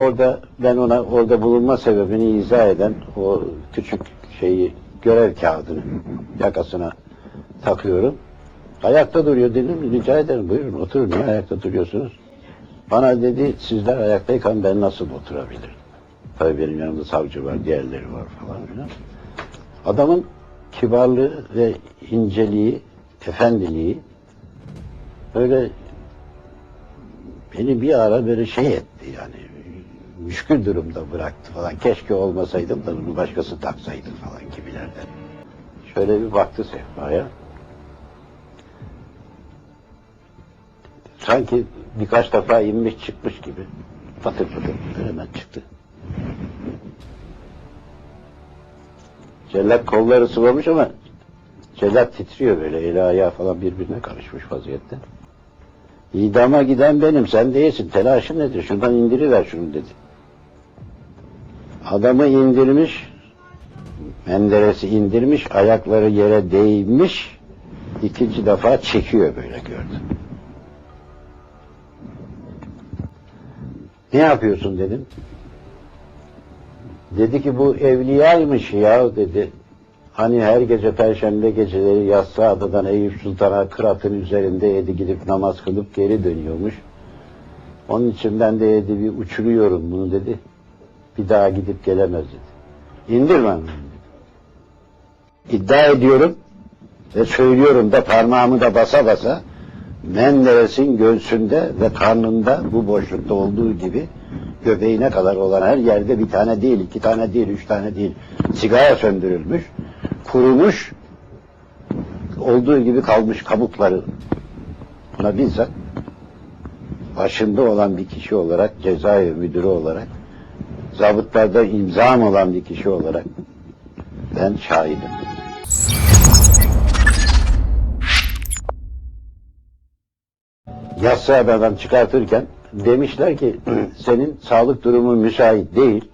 Orada ben ona orada bulunma sebebini izah eden o küçük şeyi görev kağıdını yakasına takıyorum. Ayakta duruyor dedim. Rica ederim buyurun oturun. Niye ayakta duruyorsunuz? Bana dedi sizler ayaktayken ben nasıl oturabilirim? Tabii benim yanımda savcı var, diğerleri var falan filan. Adamın kibarlığı ve inceliği, efendiliği böyle beni bir ara böyle şey etti yani müşkül durumda bıraktı falan. Keşke olmasaydım da bunu başkası taksaydı falan gibilerden. Şöyle bir baktı sehpaya. Sanki birkaç defa inmiş çıkmış gibi. Patır patır hemen çıktı. Cellat kolları sıvamış ama cellat titriyor böyle. Eli ayağı falan birbirine karışmış vaziyette. İdama giden benim, sen değilsin. Telaşın nedir? Şuradan indiriver şunu dedi. Adamı indirmiş, Menderes'i indirmiş, ayakları yere değmiş, ikinci defa çekiyor böyle gördüm. Ne yapıyorsun dedim. Dedi ki bu evliyaymış ya dedi. Hani her gece perşembe geceleri yatsı adadan Eyüp Sultan'a kıratın üzerinde Edi gidip namaz kılıp geri dönüyormuş. Onun için ben de Edi bir uçuruyorum bunu dedi. Bir daha gidip gelemez dedi. Ben dedi. İddia ediyorum ve söylüyorum da parmağımı da basa basa Menderes'in göğsünde ve karnında bu boşlukta olduğu gibi göbeğine kadar olan her yerde bir tane değil, iki tane değil, üç tane değil sigara söndürülmüş, kurumuş, olduğu gibi kalmış kabukları buna bizzat başında olan bir kişi olarak, cezaevi müdürü olarak, zabıtlarda imzam olan bir kişi olarak ben şahidim. Yassı haberden çıkartırken demişler ki senin sağlık durumu müsait değil.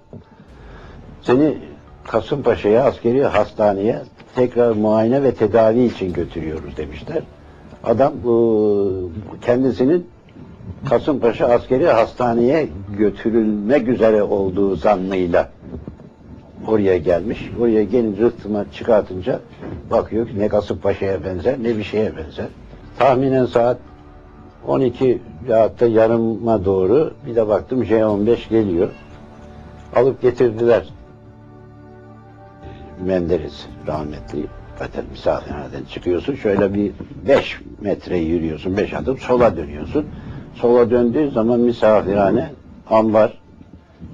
Seni Kasımpaşa'ya askeri hastaneye tekrar muayene ve tedavi için götürüyoruz demişler. Adam kendisinin Kasımpaşa askeri hastaneye götürülmek üzere olduğu zannıyla oraya gelmiş. Oraya gelince rıhtıma çıkartınca bakıyor ki ne Kasımpaşa'ya benzer ne bir şeye benzer. Tahminen saat 12 veyahut da yarıma doğru bir de baktım J15 geliyor. Alıp getirdiler. Menderes rahmetli zaten misafirhaneden çıkıyorsun. Şöyle bir 5 metre yürüyorsun. 5 adım sola dönüyorsun. Sola döndüğü zaman misafirhane, ambar,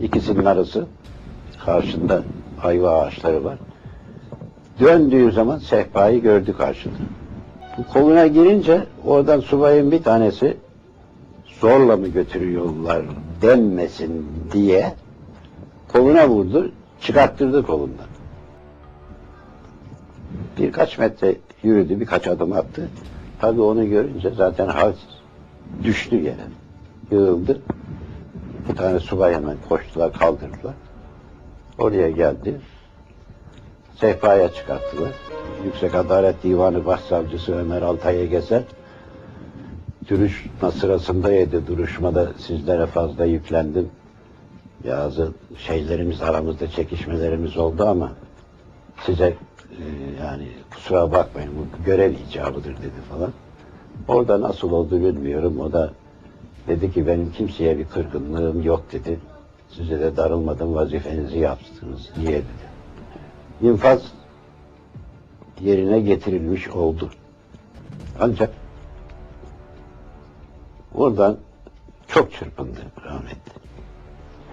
ikisinin arası. Karşında ayva ağaçları var. Döndüğü zaman sehpayı gördü karşıda. Bu koluna girince oradan subayın bir tanesi zorla mı götürüyorlar denmesin diye koluna vurdu, çıkarttırdı kolundan. Birkaç metre yürüdü, birkaç adım attı. Tabii onu görünce zaten hal düştü yere. Yığıldı. Bir tane subay hemen koştular, kaldırdılar. Oraya geldi. Sehpaya çıkarttılar. Yüksek Adalet Divanı Başsavcısı Ömer Altay'a gezer. Duruşma sırasındaydı. Duruşmada sizlere fazla yüklendim. Bazı şeylerimiz aramızda çekişmelerimiz oldu ama size e, yani kusura bakmayın bu görev icabıdır dedi falan. Orada nasıl oldu bilmiyorum. O da dedi ki benim kimseye bir kırgınlığım yok dedi. Size de darılmadım vazifenizi yaptınız diye dedi. İnfaz yerine getirilmiş oldu. Ancak oradan çok çırpındı rahmetli.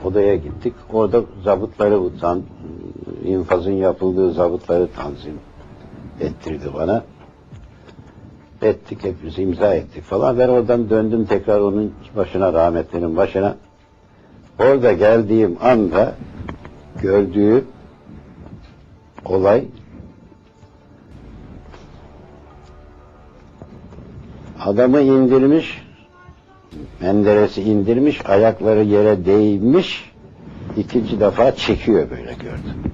Odaya gittik. Orada zabıtları infazın yapıldığı zabıtları tanzim ettirdi bana. Ettik hepimiz imza ettik falan. Ben oradan döndüm tekrar onun başına rahmetlinin başına. Orada geldiğim anda gördüğüm olay adamı indirmiş, Menderes'i indirmiş, ayakları yere değmiş, ikinci defa çekiyor böyle gördüm.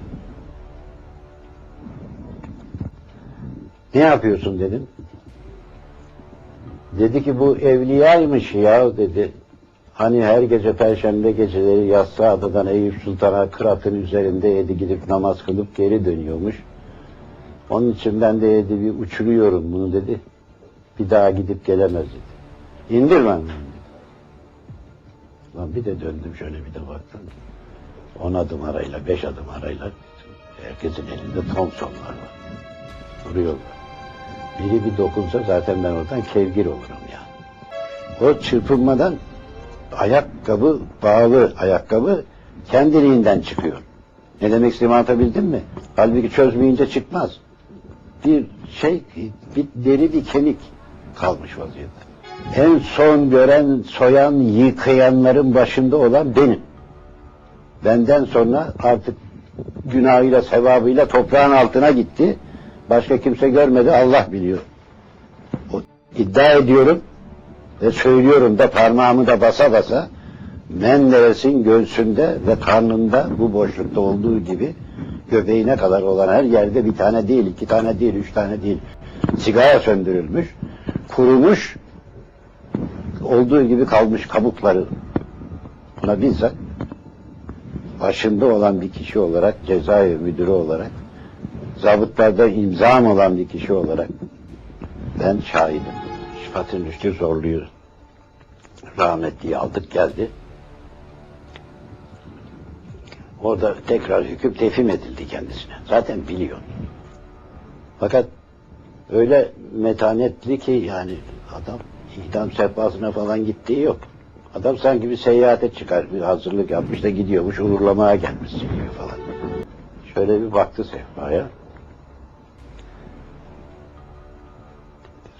Ne yapıyorsun dedim. Dedi ki bu evliyaymış ya dedi. Hani her gece perşembe geceleri Yassıada'dan Eyüp Sultan'a kıratın üzerinde yedi gidip namaz kılıp geri dönüyormuş. Onun için ben de yedi bir uçuruyorum bunu dedi. Bir daha gidip gelemez dedi. İndirmem ben dedi. Lan bir de döndüm şöyle bir de baktım. On adım arayla, beş adım arayla herkesin elinde Thompsonlar var. Duruyorlar. Biri bir dokunsa zaten ben oradan kevgir olurum yani. O çırpınmadan ayakkabı bağlı ayakkabı kendiliğinden çıkıyor. Ne demek istediğimi anlatabildim mi? Halbuki çözmeyince çıkmaz. Bir şey, bir deri bir kemik kalmış vaziyette. En son gören, soyan, yıkayanların başında olan benim. Benden sonra artık günahıyla, sevabıyla toprağın altına gitti. Başka kimse görmedi, Allah biliyor. O, iddia ediyorum ve söylüyorum da parmağımı da basa basa Menderes'in göğsünde ve karnında bu boşlukta olduğu gibi göbeğine kadar olan her yerde bir tane değil, iki tane değil, üç tane değil. Sigara söndürülmüş, kurumuş, olduğu gibi kalmış kabukları. Buna bizzat başında olan bir kişi olarak, cezaevi müdürü olarak, zabıtlarda imzam olan bir kişi olarak ben şahidim. Şifatın Rüştü Zorlu'yu rahmetliyi aldık geldi. Orada tekrar hüküm tefhim edildi kendisine. Zaten biliyor. Fakat öyle metanetli ki yani adam idam sehpasına falan gittiği yok. Adam sanki bir seyahate çıkar, bir hazırlık yapmış da gidiyormuş, uğurlamaya gelmiş falan. Şöyle bir baktı sehpaya.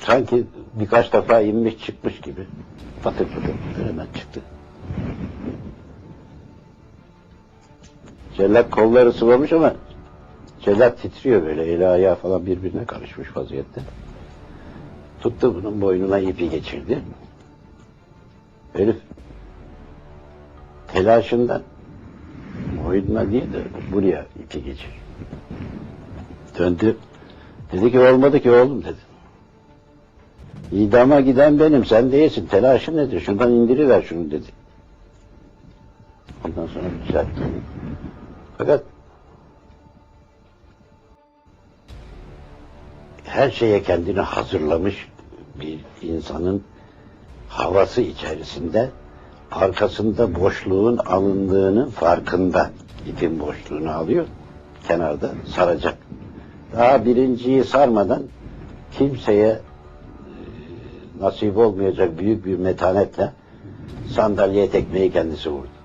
Sanki birkaç defa inmiş çıkmış gibi. Patır patır hemen çıktı. Cellat kolları sıvamış ama cellat titriyor böyle. Eli ayağı falan birbirine karışmış vaziyette. Tuttu bunun boynuna ipi geçirdi. Herif telaşından boynuna değil de buraya ipi geçir. Döndü. Dedi ki olmadı ki oğlum dedi. İdama giden benim, sen değilsin. Telaşın nedir? Şuradan indiriver şunu dedi. Ondan sonra düzeltti. Fakat her şeye kendini hazırlamış bir insanın havası içerisinde arkasında boşluğun alındığının farkında. İpin boşluğunu alıyor, kenarda saracak. Daha birinciyi sarmadan kimseye nasip olmayacak büyük bir metanetle sandalyeye tekmeyi kendisi vurdu.